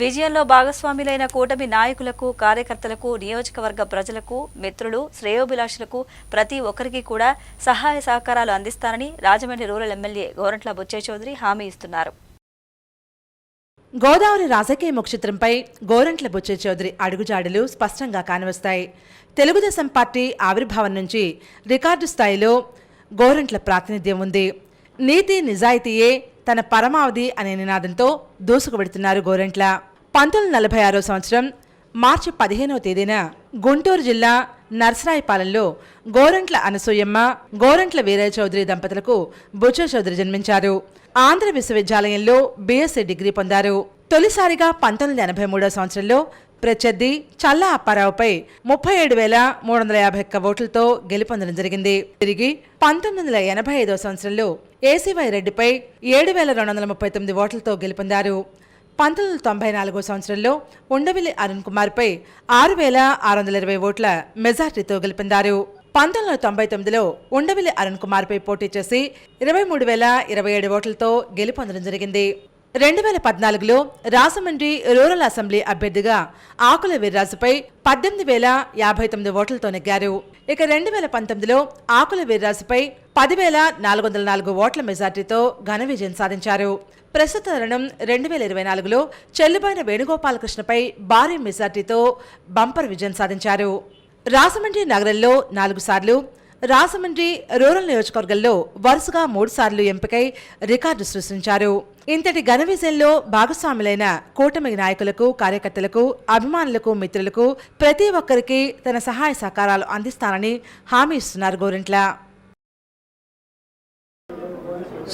విజయంలో భాగస్వాములైన కూటమి నాయకులకు కార్యకర్తలకు నియోజకవర్గ ప్రజలకు మిత్రులు శ్రేయోభిలాషులకు ప్రతి ఒక్కరికి కూడా సహాయ సహకారాలు అందిస్తానని రాజమండ్రి రూరల్ ఎమ్మెల్యే గోరంట్ల బుచ్చయ్య చౌదరి హామీ ఇస్తున్నారు. గోదావరి రాజకీయ ముక్షిత్రంపై గోరంట్ల బుచ్చయ్య చౌదరి అడుగుజాడలు స్పష్టంగా కానవస్తాయి. తెలుగుదేశం పార్టీ ఆవిర్భావం నుంచి రికార్డు స్థాయిలో గోరంట్ల ప్రాతినిధ్యం ఉంది. నీతి నిజాయితీయే తన పరమావధి అనే నినాదంతో దూసుకువెడుతున్నారు గోరంట్ల. పంతొమ్మిది నలభై ఆరో సంవత్సరం మార్చి పదిహేనవ తేదీన గుంటూరు జిల్లా నర్సరాయపాలెంలో గోరంట్ల అనసూయమ్మ గోరంట్ల వీరయ్య చౌదరి దంపతులకు బుచ్చ చౌదరి జన్మించారు. ఆంధ్ర విశ్వవిద్యాలయంలో బీఎస్సీ డిగ్రీ పొందారు. తొలిసారిగా పంతొమ్మిది ఎనభై మూడో సంవత్సరంలో ప్రత్యర్థి చల్లా అప్పారావుపై ముప్పై ఏడు వేల మూడు వందల యాభై ఒక్క ఓట్లతో గెలుపొందడం జరిగింది. తిరిగి పంతొమ్మిది వందల ఎనభై ఐదో సంవత్సరంలో ఏసీవై రెడ్డిపై ఏడు వేల రెండు వందల ముప్పై తొమ్మిది ఓట్లతో గెలుపొందారు. పంతొమ్మిది వందల తొంభై నాలుగో సంవత్సరంలో ఉండవిల్లి అరుణ్ కుమార్పై ఆరు వేల ఆరు వందల ఇరవై ఓట్ల మెజార్టీతో గెలుపొందారు. పంతొమ్మిది వందల తొంభై తొమ్మిదిలో ఉండవిల్లి అరుణ్ కుమార్పై పోటీ చేసి ఇరవై మూడు వేల ఇరవై ఏడు ఓట్లతో గెలుపొందడం జరిగింది. రెండు వేల పద్నాలుగులో రాజమండ్రి రూరల్ అసెంబ్లీ అభ్యర్థిగా ఆకుల వీర్రాజుపై పద్దెనిమిది వేల యాభై తొమ్మిది ఓట్లతో నెగ్గారు. ఇక రెండు వేల పంతొమ్మిదిలో ఆకుల వీర్రాజుపై పదివేల నాలుగు వందల నాలుగు ఓట్ల మెజార్టీతో ఘన విజయం సాధించారు. ప్రస్తుత తరుణం రెండు వేల ఇరవై నాలుగులో చెల్లుబైన వేణుగోపాలకృష్ణపై భారీ మెజార్టీతో బంపర్ విజయం సాధించారు. రాజమండ్రి నగరంలో నాలుగు సార్లు రాజమండ్రి రూరల్ నియోజకవర్గంలో వరుసగా మూడుసార్లు ఎంపికై రికార్డు సృష్టించారు. ఇంతటి ఘన విజయంలో భాగస్వాములైన కూటమి నాయకులకు కార్యకర్తలకు అభిమానులకు మిత్రులకు ప్రతి ఒక్కరికి తన సహాయ సహకారాలు అందిస్తానని హామీ ఇస్తున్నారు గోరింట్ల.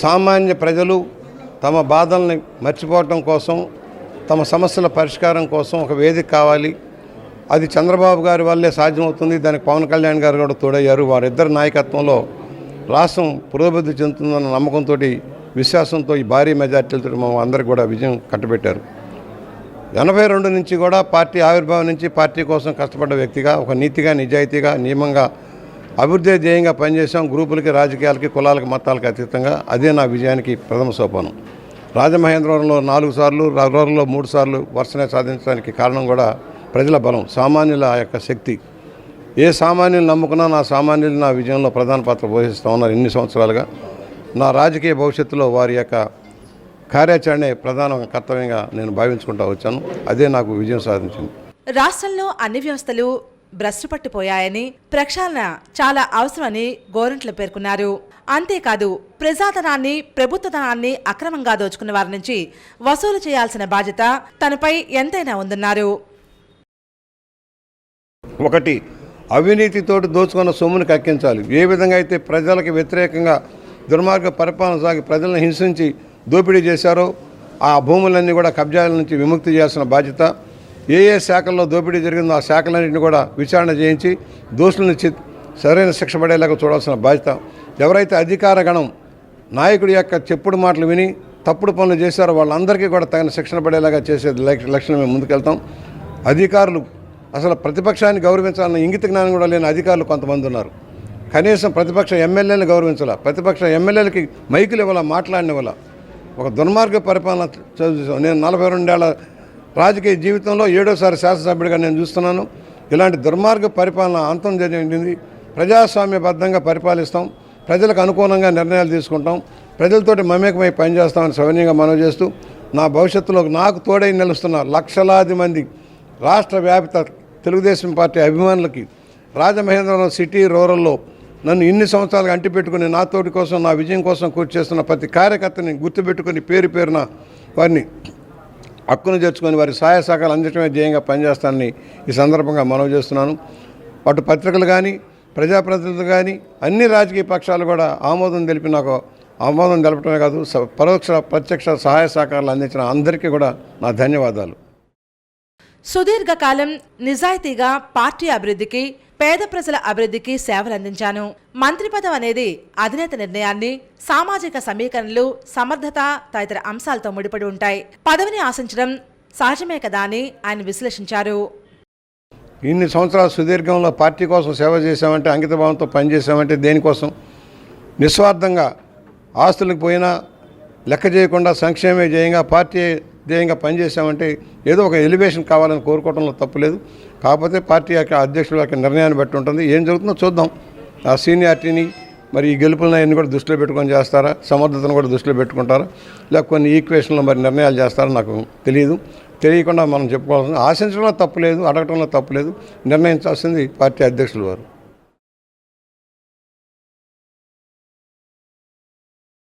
సామాన్య ప్రజలు తమ బాధల్ని మర్చిపోవటం కోసం తమ సమస్యల పరిష్కారం కోసం ఒక వేదిక కావాలి. అది చంద్రబాబు గారి వల్లే సాధ్యమవుతుంది. దానికి పవన్ కళ్యాణ్ గారు కూడా తోడయ్యారు. వారిద్దరి నాయకత్వంలో రాష్ట్రం పురోభివృద్ధి చెందుతుందన్న నమ్మకంతో విశ్వాసంతో ఈ భారీ మెజార్టీలతో మా అందరికి కూడా విజయం కట్టబెట్టారు. ఎనభై రెండు నుంచి కూడా పార్టీ ఆవిర్భావం నుంచి పార్టీ కోసం కష్టపడ్డ వ్యక్తిగా ఒక నీతిగా నిజాయితీగా నియమంగా అభివృద్ధి ధ్యేయంగా పనిచేసాం గ్రూపులకి రాజకీయాలకి కులాలకి మతాలకు అతీతంగా అదే నా విజయానికి ప్రథమ సోపానం. రాజమహేంద్రవరంలో నాలుగు సార్లు రూరల్లో మూడు సార్లు వరుసనే సాధించడానికి కారణం కూడా ప్రజల బలం సామాన్యుల ఆ యొక్క శక్తి. ఏ సామాన్యులు నమ్ముకున్నా నా సామాన్యులు నా విజయంలో ప్రధాన పాత్ర పోషిస్తూ ఉన్నారు ఎన్ని సంవత్సరాలుగా. నా రాజకీయ భవిష్యత్తులో వారి యొక్క కార్యాచరణే ప్రధాన కర్తవ్యంగా నేను భావించుకుంటూ వచ్చాను. అదే నాకు విజయం సాధించింది. రాష్ట్రంలో అన్ని వ్యవస్థలు భ్రష్టుపట్టిపోయాయని ప్రక్షాళన చాలా అవసరమని గోరంట్లు పేర్కొన్నారు. అంతేకాదు ప్రజాధనాన్ని ప్రభుత్వధనాన్ని అక్రమంగా దోచుకున్న వారి నుంచి వసూలు చేయాల్సిన బాధ్యత తనపై ఎంతైనా ఉందన్నారు. ఒకటి అవినీతితోటి దోచుకున్న సొమ్ముని కక్కించాలి. ఏ విధంగా అయితే ప్రజలకు వ్యతిరేకంగా దుర్మార్గ పరిపాలన సాగి ప్రజలను హింసించి దోపిడీ చేశారో ఆ భూములన్నీ కూడా కబ్జాల నుంచి విముక్తి చేయాల్సిన బాధ్యత. ఏ ఏ శాఖల్లో దోపిడీ జరిగిందో ఆ శాఖలన్నింటినీ కూడా విచారణ చేయించి దోషులను సరైన శిక్ష పడేలాగా చూడాల్సిన బాధ్యత. ఎవరైతే అధికార గణం నాయకుడి యొక్క చెప్పుడు మాటలు విని తప్పుడు పనులు చేశారో వాళ్ళందరికీ కూడా తగిన శిక్షణ పడేలాగా చేసే లక్ష- ముందుకెళ్తాం. అధికారులు అసలు ప్రతిపక్షాన్ని గౌరవించాలన్న ఇంగిత జ్ఞానం కూడా లేని అధికారులు కొంతమంది ఉన్నారు. కనీసం ప్రతిపక్ష ఎమ్మెల్యేలను గౌరవించాల ప్రతిపక్ష ఎమ్మెల్యేలకి మైకులు ఇవ్వాల మాట్లాడినివ్వాల ఒక దుర్మార్గ పరిపాలన చదువు నేను నలభై రెండేళ్ళ రాజకీయ జీవితంలో ఏడోసారి శాసనసభ్యుడిగా నేను చూస్తున్నాను. ఇలాంటి దుర్మార్గ పరిపాలన అంతం జరిగింది. ప్రజాస్వామ్యబద్ధంగా పరిపాలిస్తాం. ప్రజలకు అనుకూలంగా నిర్ణయాలు తీసుకుంటాం. ప్రజలతోటి మమేకమై పనిచేస్తామని సౌన్యంగా మనవి చేస్తూ నా భవిష్యత్తులో నాకు తోడై నిలుస్తున్న లక్షలాది మంది రాష్ట్ర వ్యాప్త తెలుగుదేశం పార్టీ అభిమానులకి రాజమహేంద్రవరం సిటీ రూరల్లో నన్ను ఇన్ని సంవత్సరాలుగా అంటిపెట్టుకుని నా తోటి కోసం నా విజయం కోసం కృషి చేస్తున్న ప్రతి కార్యకర్తని గుర్తుపెట్టుకుని పేరు పేరున వారిని హక్కును చేర్చుకొని వారి సహాయ సహకారాలు అందించడమే ధ్యేయంగా పనిచేస్తానని ఈ సందర్భంగా మనవి చేస్తున్నాను. అటు పత్రికలు కానీ ప్రజాప్రతినిధులు కానీ అన్ని రాజకీయ పక్షాలు కూడా ఆమోదం తెలిపి నాకు ఆమోదం తెలపడమే కాదు స- పరోక్ష ప్రత్యక్ష సహాయ సహకారాలు అందించిన అందరికీ కూడా నా ధన్యవాదాలు. సుదీర్ఘకాలం నిజాయితీగా పార్టీ అభివృద్ధికి పేద ప్రజల అభివృద్ధికి సేవలందించాను. మంత్రి పదం అనేది అధినేత నిర్ణయాన్ని సామాజిక సమీకరణలు సమర్థత తదితర అంశాలతో ముడిపడి ఉంటాయి. పదవిని ఆశించడం సహజమే కదా అని ఆయన విశ్లేషించారు. ఇన్ని సంవత్సరాల సుదీర్ఘంలో పార్టీ కోసం సేవ చేశామంటే అంకితభావంతో పనిచేశామంటే దేనికోసం? నిస్వార్థంగా ఆస్తులకు పోయినా లెక్క చేయకుండా సంక్షేమే జయంగా పార్టీ ధ్యేయంగా పనిచేసామంటే ఏదో ఒక ఎలివేషన్ కావాలని కోరుకోవడంలో తప్పులేదు కాకపోతే పార్టీ యొక్క అధ్యక్షుల యొక్క నిర్ణయాన్ని బట్టి ఉంటుంది. ఏం జరుగుతుందో చూద్దాం. ఆ సీనియారిటీని మరి ఈ గెలుపులను అన్ని కూడా దృష్టిలో పెట్టుకొని చేస్తారా? సమర్థతను కూడా దృష్టిలో పెట్టుకుంటారా? లేక కొన్ని ఈక్వేషన్లో మరి నిర్ణయాలు చేస్తారా నాకు తెలియదు తెలియకుండా మనం చెప్పుకోవాల్సింది ఆశించడంలో తప్పులేదు అడగటంలో తప్పులేదు నిర్ణయించాల్సింది పార్టీ అధ్యక్షులు వారు.